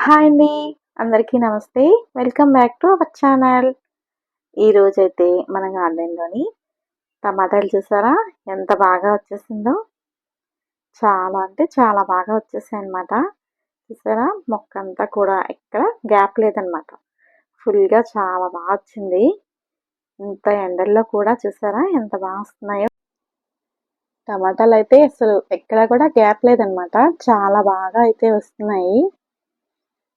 Hi అండి. అందరికీ నమస్తే. Welcome back to our channel. ఈరోజైతే మన గార్డెన్లోని టమాటాలు చూసారా? ఎంత బాగా వచ్చేసిందో. చాలా అంటే చాలా బాగా వచ్చేసాయి అనమాట చూసారా? మొక్క అంతా కూడా ఎక్కడ గ్యాప్ లేదనమాట ఫుల్గా చాలా బాగా వచ్చింది. ఇంత ఎండల్లో కూడా చూసారా? ఎంత బాగా వస్తున్నాయో. టమాటాలు అయితే అసలు ఎక్కడ కూడా గ్యాప్ లేదనమాట చాలా బాగా అయితే వస్తున్నాయి.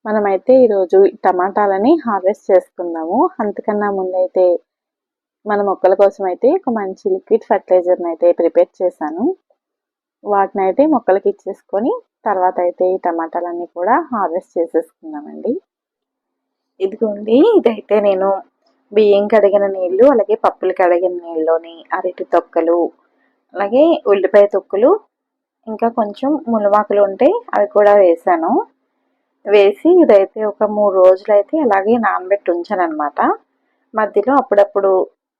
మనమైతే ఈరోజు టమాటాలని హార్వెస్ట్ చేసుకుందాము. అంతకన్నా ముందైతే మన మొక్కల కోసం అయితే ఒక మంచి లిక్విడ్ ఫర్టిలైజర్ని అయితే ప్రిపేర్ చేశాను. వాటిని అయితే మొక్కలకి ఇచ్చేసుకొని తర్వాత అయితే ఈ టమాటాలన్నీ కూడా హార్వెస్ట్ చేసేసుకుందామండి. ఇదిగోండి ఇదైతే నేను బియ్యం కడిగిన నీళ్ళు అలాగే పప్పులు కడిగిన నీళ్ళలోని అరటి తొక్కలు అలాగే ఉల్లిపాయ తొక్కలు ఇంకా కొంచెం మునమాకులు ఉంటే అవి కూడా వేసాను వేసి ఇదైతే ఒక మూడు రోజులు అయితే అలాగే నానబెట్టి ఉంచాను అనమాట మధ్యలో అప్పుడప్పుడు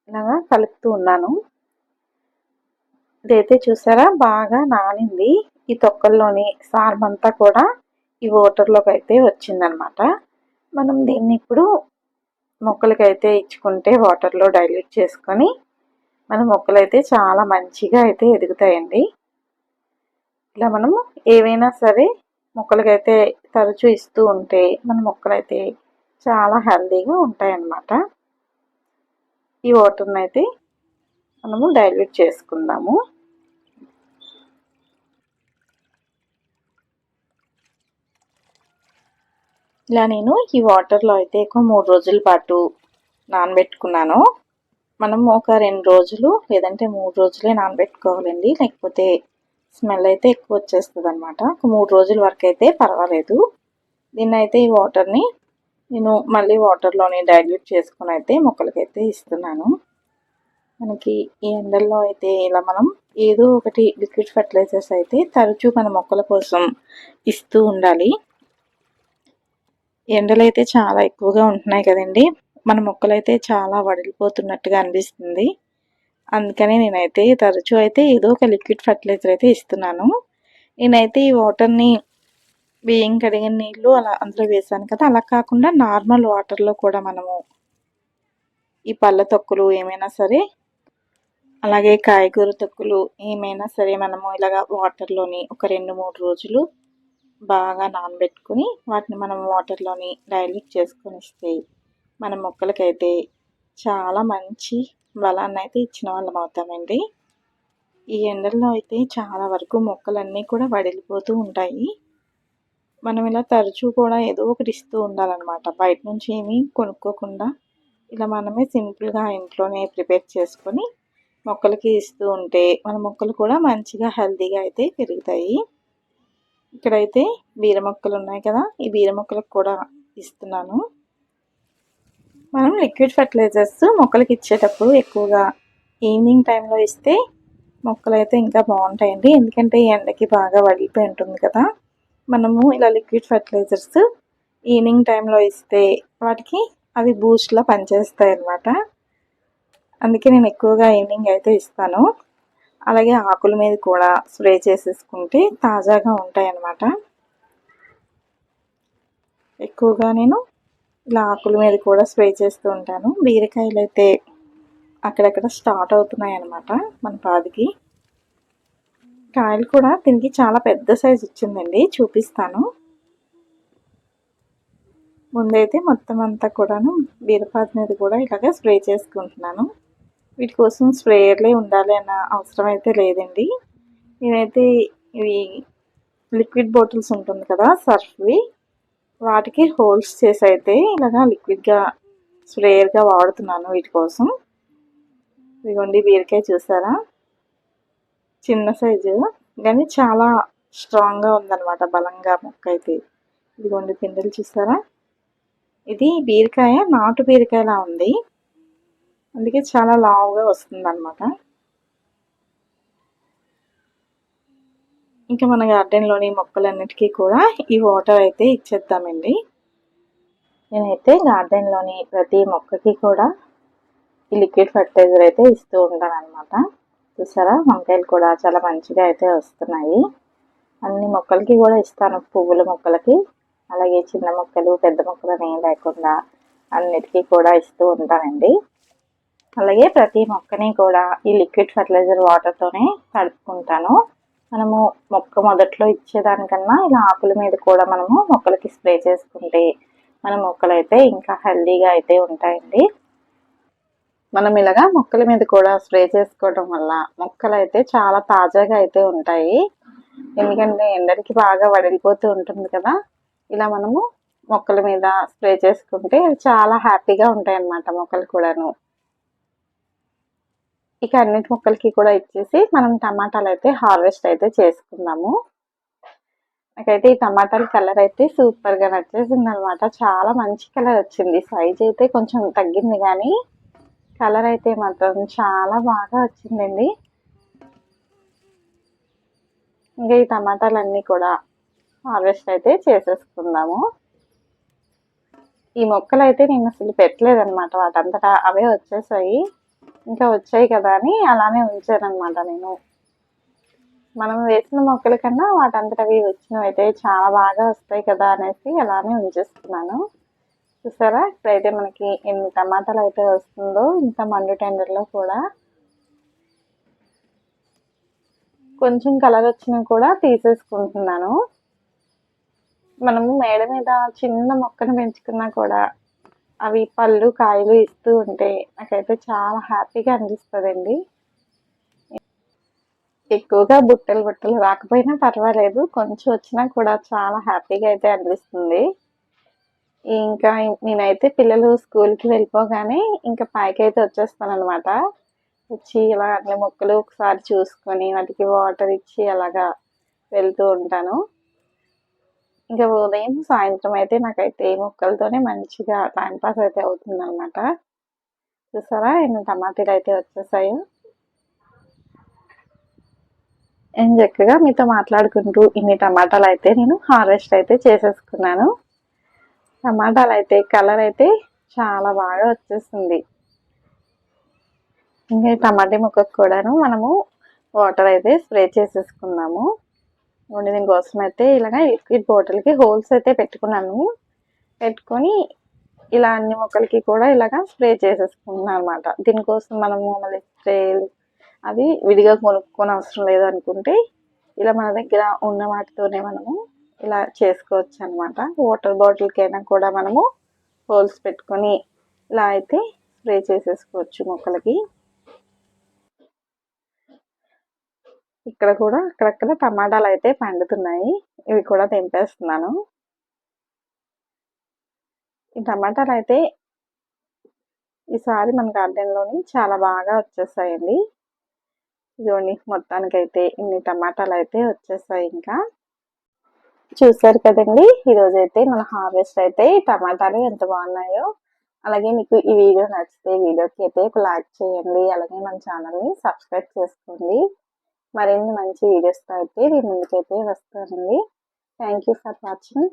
ఇలాగా కలుపుతూ ఉన్నాను. ఇదైతే చూసారా? బాగా నానింది. ఈ తొక్కల్లోని సార్మంతా కూడా ఈ వాటర్లోకి అయితే వచ్చిందనమాట మనం దీన్ని ఇప్పుడు మొక్కలకైతే ఇచ్చుకుంటే వాటర్లో డైల్యూట్ చేసుకొని మన మొక్కలైతే చాలా మంచిగా అయితే ఎదుగుతాయండి. ఇలా మనము ఏవైనా సరే మొక్కలకైతే తరచూ ఇస్తూ ఉంటే మన మొక్కలైతే చాలా హెల్దీగా ఉంటాయన్నమాట. ఈ వాటర్ని అయితే మనము డైల్యూట్ చేసుకుందాము. ఇలా నేను ఈ వాటర్లో అయితే ఒక మూడు రోజుల పాటు నానబెట్టుకున్నాను. మనం ఒక రెండు రోజులు లేదంటే మూడు రోజులే నానబెట్టుకోవాలండి. లేకపోతే స్మెల్ అయితే ఎక్కువ వచ్చేస్తుంది అనమాట ఒక మూడు రోజుల వరకు అయితే పర్వాలేదు. దీన్ని అయితే ఈ వాటర్ని నేను మళ్ళీ వాటర్లోని డైల్యూట్ చేసుకుని అయితే మొక్కలకైతే ఇస్తున్నాను. మనకి ఈ ఎండల్లో అయితే ఇలా మనం ఏదో ఒకటి లిక్విడ్ ఫర్టిలైజర్స్ అయితే తరచూ మన మొక్కల కోసం ఇస్తూ ఉండాలి. ఎండలు అయితే చాలా ఎక్కువగా ఉంటున్నాయి కదండి. మన మొక్కలైతే చాలా వడిలిపోతున్నట్టుగా అనిపిస్తుంది. అందుకని నేనైతే తరచూ అయితే ఏదో ఒక లిక్విడ్ ఫర్టిలైజర్ అయితే ఇస్తున్నాను. నేనైతే ఈ వాటర్ని బియ్యం కడిగిన నీళ్ళు అలా అందులో వేసాను కదా అలా కాకుండా నార్మల్ వాటర్లో కూడా మనము ఈ పళ్ళ తొక్కులు ఏమైనా సరే అలాగే కాయగూర తొక్కులు ఏమైనా సరే మనము ఇలాగ వాటర్లోని ఒక రెండు మూడు రోజులు బాగా నానబెట్టుకుని వాటిని మనం వాటర్లోని డైల్యూట్ చేసుకొని ఇస్తే మన మొక్కలకైతే చాలా మంచి బలాన్ని అయితే ఇచ్చిన వాళ్ళం అవుతామండి. ఈ ఎండల్లో అయితే చాలా వరకు మొక్కలన్నీ కూడా వడిలిపోతూ ఉంటాయి. మనం ఇలా తరచూ కూడా ఏదో ఒకటి ఇస్తూ ఉండాలన్నమాట. బయట నుంచి ఏమీ కొనుక్కోకుండా ఇలా మనమే సింపుల్గా ఇంట్లోనే ప్రిపేర్ చేసుకొని మొక్కలకి ఇస్తూ ఉంటే మన మొక్కలు కూడా మంచిగా హెల్తీగా అయితే పెరుగుతాయి. ఇక్కడైతే బీర మొక్కలు ఉన్నాయి కదా ఈ బీర మొక్కలకు కూడా ఇస్తున్నాను. మనం లిక్విడ్ ఫర్టిలైజర్స్ మొక్కలకి ఇచ్చేటప్పుడు ఎక్కువగా ఈవినింగ్ టైంలో ఇస్తే మొక్కలు అయితే ఇంకా బాగుంటాయండి. ఎందుకంటే ఎండకి బాగా వడిలిపోయి ఉంటుంది కదా. మనము ఇలా లిక్విడ్ ఫర్టిలైజర్స్ ఈవినింగ్ టైంలో ఇస్తే వాటికి అవి బూస్ట్లా పనిచేస్తాయి అన్నమాట. అందుకే నేను ఎక్కువగా ఈవినింగ్ అయితే ఇస్తాను. అలాగే ఆకుల మీద కూడా స్ప్రే చేసేసుకుంటే తాజాగా ఉంటాయి అన్నమాట ఎక్కువగా నేను ఇలా ఆకుల మీద కూడా స్ప్రే చేస్తూ ఉంటాను. బీరకాయలు అయితే అక్కడక్కడ స్టార్ట్ అవుతున్నాయి అన్నమాట మన పాదికి. కాయలు కూడా దీనికి చాలా పెద్ద సైజు వచ్చిందండి చూపిస్తాను. ముందైతే మొత్తం అంతా కూడాను బీరపాది మీద కూడా ఇలాగ స్ప్రే చేసుకుంటున్నాను. వీటి కోసం స్ప్రేయర్లే ఉండాలి అన్న అవసరం అయితే లేదండి. నేనైతే ఇవి లిక్విడ్ బాటిల్స్ ఉంటుంది కదా సర్ఫ్వి. వాటికి హోల్స్ చేసి అయితే ఇలాగా లిక్విడ్గా స్ప్రేయర్గా వాడుతున్నాను వీటి కోసం. ఇదిగోండి బీరకాయ చూసారా? చిన్న సైజు కానీ చాలా స్ట్రాంగ్గా ఉందన్నమాట బలంగా మొక్క అయితే. ఇదిగోండి పిందెలు చూసారా? ఇది బీరకాయ నాటు బీరకాయలా ఉంది. అందుకే చాలా లావుగా వస్తుంది అనమాట ఇంకా మన గార్డెన్లోని మొక్కలన్నిటికీ కూడా ఈ వాటర్ అయితే ఇచ్చేద్దామండి. నేనైతే గార్డెన్లోని ప్రతి మొక్కకి కూడా ఈ లిక్విడ్ ఫర్టిలైజర్ అయితే ఇస్తూ ఉంటాను అనమాట చూసారా? వంకాయలు కూడా చాలా మంచిగా అయితే వస్తున్నాయి. అన్ని మొక్కలకి కూడా ఇస్తాను. పువ్వుల మొక్కలకి అలాగే చిన్న మొక్కలు పెద్ద మొక్కలు అనేవి లేకుండా అన్నిటికీ కూడా ఇస్తూ ఉంటానండి. అలాగే ప్రతి మొక్కని కూడా ఈ లిక్విడ్ ఫర్టిలైజర్ వాటర్తోనే తడుపుకుంటాను మనము మొక్క మొదట్లో ఇచ్చేదానికన్నా ఇలా ఆకుల మీద కూడా మనము మొక్కలకి స్ప్రే చేసుకుంటే మన మొక్కలు అయితే ఇంకా హెల్దీగా అయితే ఉంటాయండి. మనం ఇలాగా మొక్కల మీద కూడా స్ప్రే చేసుకోవడం వల్ల మొక్కలు అయితే చాలా తాజాగా అయితే ఉంటాయి. ఎందుకంటే ఎండలకి బాగా వడిలిపోతూ ఉంటుంది కదా ఇలా మనము మొక్కల మీద స్ప్రే చేసుకుంటే చాలా హ్యాపీగా ఉంటాయి అన్నమాట మొక్కలు కూడాను. ఇక అన్నిటి మొక్కలకి కూడా ఇచ్చేసి మనం టమాటాలు అయితే హార్వెస్ట్ అయితే చేసుకుందాము. నాకైతే ఈ టమాటాల కలర్ అయితే సూపర్గా నచ్చేసింది అనమాట చాలా మంచి కలర్ వచ్చింది. సైజ్ అయితే కొంచెం తగ్గింది కానీ కలర్ అయితే మాత్రం చాలా బాగా వచ్చిందండి. ఇంకా ఈ టమాటాలన్నీ కూడా హార్వెస్ట్ అయితే చేసేసుకుందాము. ఈ మొక్కలు అయితే నేను అసలు పెట్టలేదన్నమాట వాటంతటా అవే వచ్చేసాయి. ఇంకా వచ్చాయి కదా అని అలానే ఉంచానమాట నేను. మనం వేసిన మొక్కల కన్నా వాటంతటవి వచ్చినవి అయితే చాలా బాగా వస్తాయి కదా అనేసి అలానే ఉంచేస్తున్నాను. చూసారా? ఇప్పుడైతే మనకి ఎన్ని టమాటాలు అయితే వస్తుందో ఇంత మండు టెండర్లో కూడా. కొంచెం కలర్ వచ్చినా కూడా తీసేసుకుంటున్నాను. మనము మేడ మీద చిన్న మొక్కను పెంచుకున్నా కూడా అవి పళ్ళు కాయలు ఇస్తూ ఉంటే నాకైతే చాలా హ్యాపీగా అనిపిస్తుందండి. ఎక్కువగా బుట్టలు బుట్టలు రాకపోయినా పర్వాలేదు కొంచెం వచ్చినా కూడా చాలా హ్యాపీగా అయితే అనిపిస్తుంది. ఇంకా నేనైతే పిల్లలు స్కూల్కి వెళ్ళిపోగానే ఇంకా పైకి అయితే వచ్చేస్తాను అనమాట వచ్చి ఇలా అన్ని మొక్కలు ఒకసారి చూసుకొని వాటికి వాటర్ ఇచ్చి అలాగా వెళ్తూ ఉంటాను. ఇంకా ఉదయం సాయంత్రం అయితే నాకైతే ఈ ముక్కలతోనే మంచిగా టైంపాస్ అయితే అవుతుంది అనమాట చూసారా? ఎన్ని టమాటాలు అయితే వచ్చేసాయో. నేను చక్కగా మీతో మాట్లాడుకుంటూ ఇన్ని టమాటాలు అయితే నేను హార్వెస్ట్ అయితే చేసేసుకున్నాను. టమాటాలు అయితే కలర్ అయితే చాలా బాగా వచ్చేస్తుంది ఇంకా టమాటా ముక్కకు కూడాను మనము వాటర్ అయితే స్ప్రే చేసేసుకుందాము. దీనికోసం అయితే ఇలాగ లిక్విడ్ బాటిల్కి హోల్స్ అయితే పెట్టుకున్నాను. పెట్టుకొని ఇలా అన్ని మొక్కలకి కూడా ఇలాగ స్ప్రే చేసేసుకుంటున్నాను అనమాట దీనికోసం మనము మళ్ళీ స్ప్రే అది విడిగా కొనుక్కొని అవసరం లేదు అనుకుంటే ఇలా మన దగ్గర ఉన్న వాటితోనే మనము ఇలా చేసుకోవచ్చు అనమాట వాటర్ బాటిల్కైనా కూడా మనము హోల్స్ పెట్టుకొని ఇలా అయితే స్ప్రే చేసేసుకోవచ్చు మొక్కలకి. ఇక్కడ కూడా అక్కడక్కడ టమాటాలు అయితే పండుతున్నాయి. ఇవి కూడా తెంపేస్తున్నాను. ఈ టమాటాలు అయితే ఈసారి మన గార్డెన్లోని చాలా బాగా వచ్చేసాయండి. ఇదిగోండి మొత్తానికైతే ఇన్ని టమాటాలు అయితే వచ్చేసాయి ఇంకా. చూసారు కదండి ఈరోజు అయితే మన హార్వెస్ట్ అయితే టమాటాలు ఎంత బాగున్నాయో. అలాగే మీకు ఈ వీడియో నచ్చితే వీడియోకి అయితే ఒక లైక్ చేయండి. అలాగే మన ఛానల్ని సబ్స్క్రైబ్ చేసుకోండి. మరిన్ని మంచి వీడియోస్తో అయితే మీ ముందుకైతే వస్తానండి. Thank you for watching